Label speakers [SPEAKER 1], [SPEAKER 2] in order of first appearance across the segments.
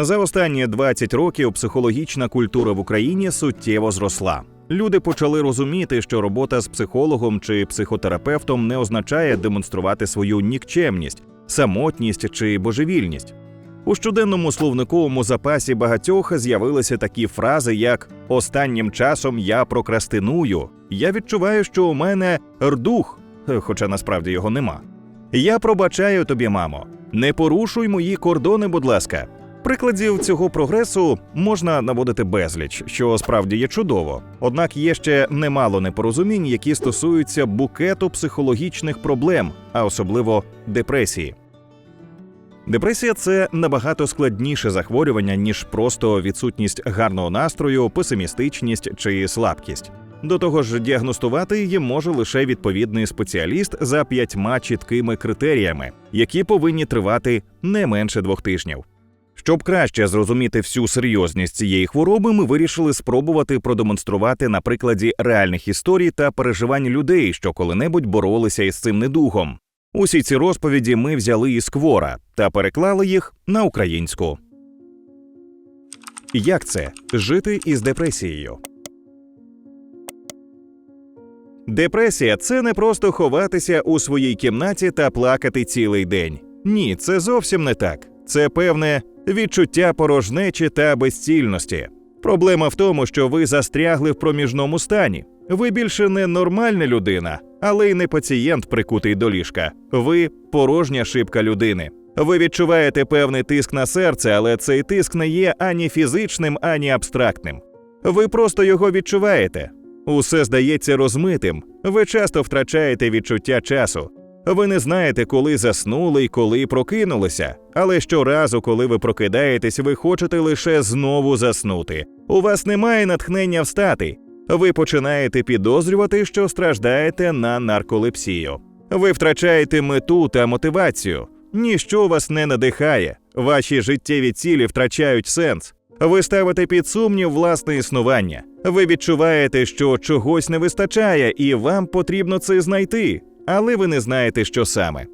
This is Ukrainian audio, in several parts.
[SPEAKER 1] За останні 20 років психологічна культура в Україні суттєво зросла. Люди почали розуміти, що робота з психологом чи психотерапевтом не означає демонструвати свою нікчемність, самотність чи божевільність. У щоденному словниковому запасі багатьох з'явилися такі фрази, як останнім часом я прокрастиную, я відчуваю, що у мене рдух, хоча насправді його нема. Я пробачаю тобі, мамо. Не порушуй мої кордони, будь ласка. Прикладів цього прогресу можна наводити безліч, що справді є чудово. Однак є ще немало непорозумінь, які стосуються букету психологічних проблем, а особливо депресії. Депресія це набагато складніше захворювання, ніж просто відсутність гарного настрою, песимістичність чи слабкість. До того ж, діагностувати її може лише відповідний спеціаліст за п'ятьма чіткими критеріями, які повинні тривати не менше двох тижнів. Щоб краще зрозуміти всю серйозність цієї хвороби, ми вирішили спробувати продемонструвати на прикладі реальних історій та переживань людей, що коли-небудь боролися із цим недугом. Усі ці розповіді ми взяли із Квора та переклали їх на українську. Як це жити із депресією? Депресія це не просто ховатися у своїй кімнаті та плакати цілий день. Ні, це зовсім не так. Це певне відчуття порожнечі та безцільності. Проблема в тому, що ви застрягли в проміжному стані. Ви більше не нормальна людина, але й не пацієнт, прикутий до ліжка. Ви порожня шибка людини. Ви відчуваєте певний тиск на серце, але цей тиск не є ані фізичним, ані абстрактним. Ви просто його відчуваєте. Усе здається розмитим. Ви часто втрачаєте відчуття часу. Ви не знаєте, коли заснули і коли прокинулися. Але щоразу, коли ви прокидаєтесь, ви хочете лише знову заснути. У вас немає натхнення встати. Ви починаєте підозрювати, що страждаєте на нарколепсію. Ви втрачаєте мету та мотивацію. Ніщо вас не надихає. Ваші життєві цілі втрачають сенс. Ви ставите під сумнів власне існування. Ви відчуваєте, що чогось не вистачає, і вам потрібно це знайти, але ви не знаєте, що саме.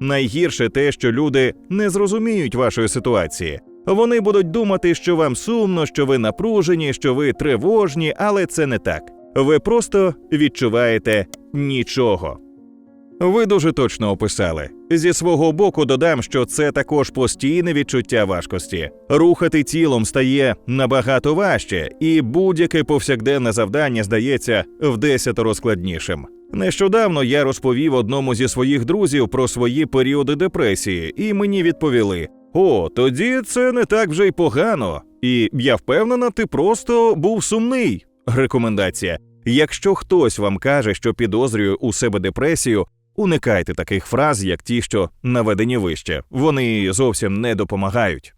[SPEAKER 1] Найгірше те, що люди не зрозуміють вашої ситуації. Вони будуть думати, що вам сумно, що ви напружені, що ви тривожні, але це не так. Ви просто відчуваєте нічого. Ви дуже точно описали. Зі свого боку додам, що це також постійне відчуття важкості. Рухати тілом стає набагато важче, і будь-яке повсякденне завдання здається в десятеро складнішим. Нещодавно я розповів одному зі своїх друзів про свої періоди депресії, і мені відповіли: О, тоді це не так вже й погано. І я впевнена, ти просто був сумний. Рекомендація: якщо хтось вам каже, що підозрює у себе депресію, уникайте таких фраз, як ті, що наведені вище. Вони зовсім не допомагають.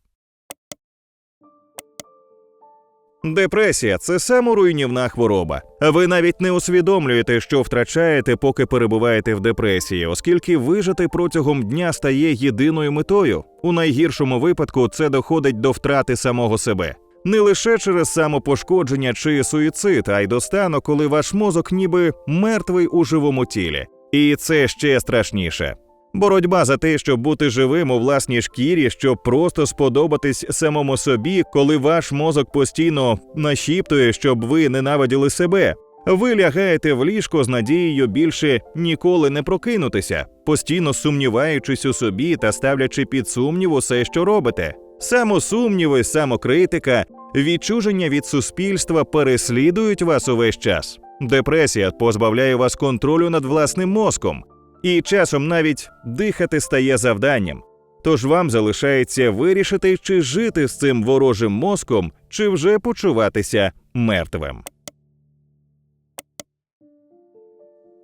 [SPEAKER 1] Депресія це саморуйнівна хвороба. Ви навіть не усвідомлюєте, що втрачаєте, поки перебуваєте в депресії, оскільки вижити протягом дня стає єдиною метою. У найгіршому випадку це доходить до втрати самого себе. Не лише через самопошкодження чи суїцид, а й до стану, коли ваш мозок ніби мертвий у живому тілі. І це ще страшніше. Боротьба за те, щоб бути живим у власній шкірі, щоб просто сподобатись самому собі, коли ваш мозок постійно нашіптує, щоб ви ненавиділи себе. Ви лягаєте в ліжко з надією більше ніколи не прокинутися, постійно сумніваючись у собі та ставлячи під сумнів усе, що робите. Самосумніви, самокритика, відчуження від суспільства переслідують вас увесь час. Депресія позбавляє вас контролю над власним мозком, і часом навіть дихати стає завданням. Тож вам залишається вирішити, чи жити з цим ворожим мозком, чи вже почуватися мертвим.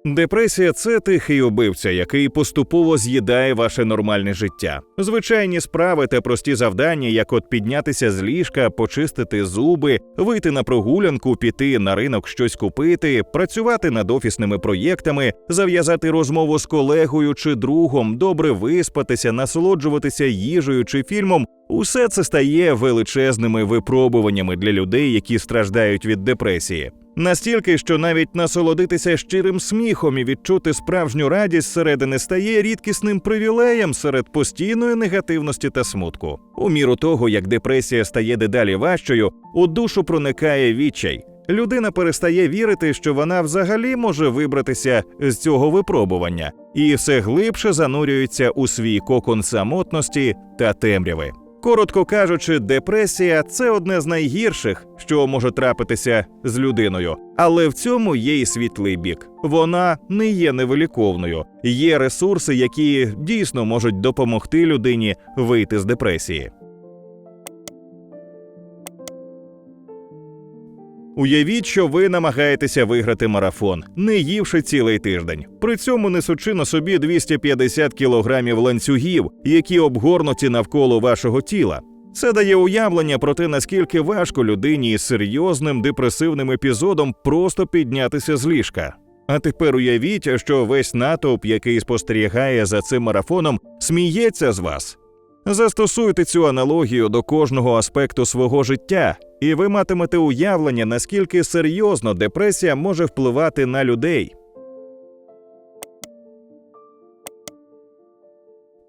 [SPEAKER 1] Депресія це тихий убивця, який поступово з'їдає ваше нормальне життя. Звичайні справи та прості завдання, як от піднятися з ліжка, почистити зуби, вийти на прогулянку, піти на ринок щось купити, працювати над офісними проєктами, зав'язати розмову з колегою чи другом, добре виспатися, насолоджуватися їжею чи фільмом. Усе це стає величезними випробуваннями для людей, які страждають від депресії. Настільки, що навіть насолодитися щирим сміхом і відчути справжню радість зсередини стає рідкісним привілеєм серед постійної негативності та смутку. У міру того, як депресія стає дедалі важчою, у душу проникає відчай. Людина перестає вірити, що вона взагалі може вибратися з цього випробування, і все глибше занурюється у свій кокон самотності та темряви. Коротко кажучи, депресія це одне з найгірших, що може трапитися з людиною, але в цьому є і світлий бік. Вона не є невиліковною. Є ресурси, які дійсно можуть допомогти людині вийти з депресії. Уявіть, що ви намагаєтеся виграти марафон, не ївши цілий тиждень, при цьому несучи на собі 250 кілограмів ланцюгів, які обгорнуті навколо вашого тіла. Це дає уявлення про те, наскільки важко людині із серйозним депресивним епізодом просто піднятися з ліжка. А тепер уявіть, що весь натовп, який спостерігає за цим марафоном, сміється з вас. Застосуйте цю аналогію до кожного аспекту свого життя, і ви матимете уявлення, наскільки серйозно депресія може впливати на людей.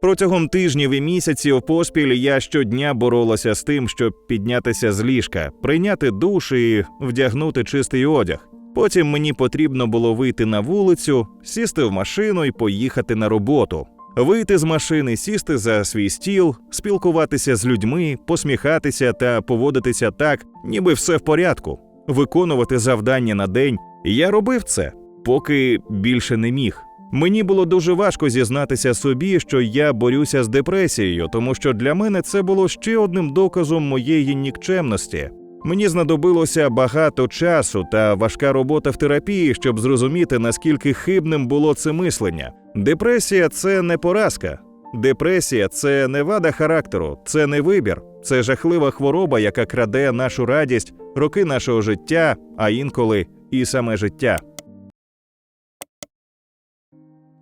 [SPEAKER 1] Протягом тижнів і місяців поспіль я щодня боролася з тим, щоб піднятися з ліжка, прийняти душ і вдягнути чистий одяг. Потім мені потрібно було вийти на вулицю, сісти в машину і поїхати на роботу. Вийти з машини, сісти за свій стіл, спілкуватися з людьми, посміхатися та поводитися так, ніби все в порядку, виконувати завдання на день. Я робив це, поки більше не міг. Мені було дуже важко зізнатися собі, що я борюся з депресією, тому що для мене це було ще одним доказом моєї нікчемності. Мені знадобилося багато часу та важка робота в терапії, щоб зрозуміти, наскільки хибним було це мислення. Депресія це не поразка. Депресія це не вада характеру, це не вибір, це жахлива хвороба, яка краде нашу радість, роки нашого життя, а інколи і саме життя.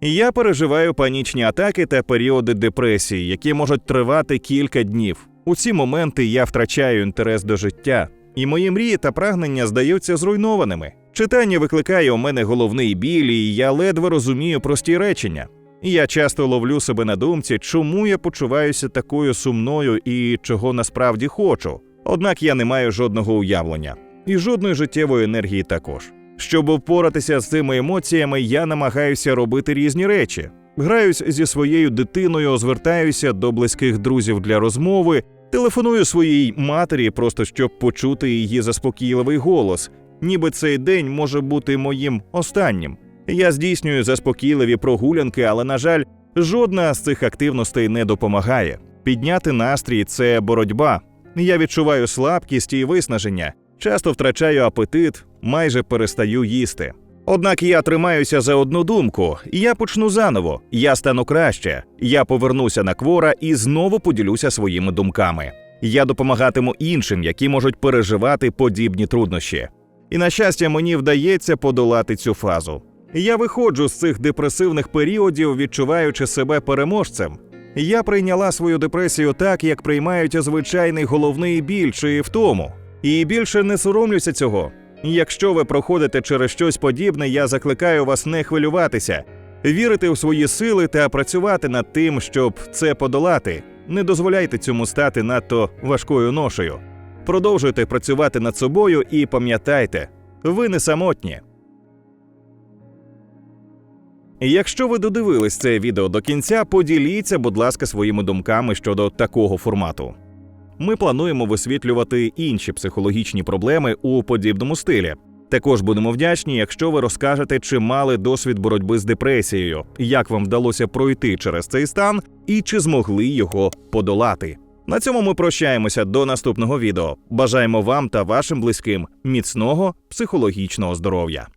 [SPEAKER 1] Я переживаю панічні атаки та періоди депресії, які можуть тривати кілька днів. У ці моменти я втрачаю інтерес до життя, і мої мрії та прагнення здаються зруйнованими. Читання викликає у мене головний біль, і я ледве розумію прості речення. Я часто ловлю себе на думці, чому я почуваюся такою сумною і чого насправді хочу. Однак я не маю жодного уявлення і жодної життєвої енергії також. Щоб впоратися з цими емоціями, я намагаюся робити різні речі. Граюсь зі своєю дитиною, звертаюся до близьких друзів для розмови, телефоную своїй матері, просто щоб почути її заспокійливий голос, ніби цей день може бути моїм останнім. Я здійснюю заспокійливі прогулянки, але, на жаль, жодна з цих активностей не допомагає. Підняти настрій це боротьба. Я відчуваю слабкість і виснаження, часто втрачаю апетит, майже перестаю їсти. Однак я тримаюся за одну думку: я почну заново, я стану краще, я повернуся на квора і знову поділюся своїми думками. Я допомагатиму іншим, які можуть переживати подібні труднощі. І на щастя, мені вдається подолати цю фазу. Я виходжу з цих депресивних періодів, відчуваючи себе переможцем. Я прийняла свою депресію так, як приймають звичайний головний біль чи втому. І більше не соромлюся цього. Якщо ви проходите через щось подібне, я закликаю вас не хвилюватися, вірити у свої сили та працювати над тим, щоб це подолати. Не дозволяйте цьому стати надто важкою ношею. Продовжуйте працювати над собою і пам'ятайте, ви не самотні. Якщо ви додивились це відео до кінця, поділіться, будь ласка, своїми думками щодо такого формату. Ми плануємо висвітлювати інші психологічні проблеми у подібному стилі. Також будемо вдячні, якщо ви розкажете, чи мали досвід боротьби з депресією, як вам вдалося пройти через цей стан і чи змогли його подолати. На цьому ми прощаємося до наступного відео. Бажаємо вам та вашим близьким міцного психологічного здоров'я.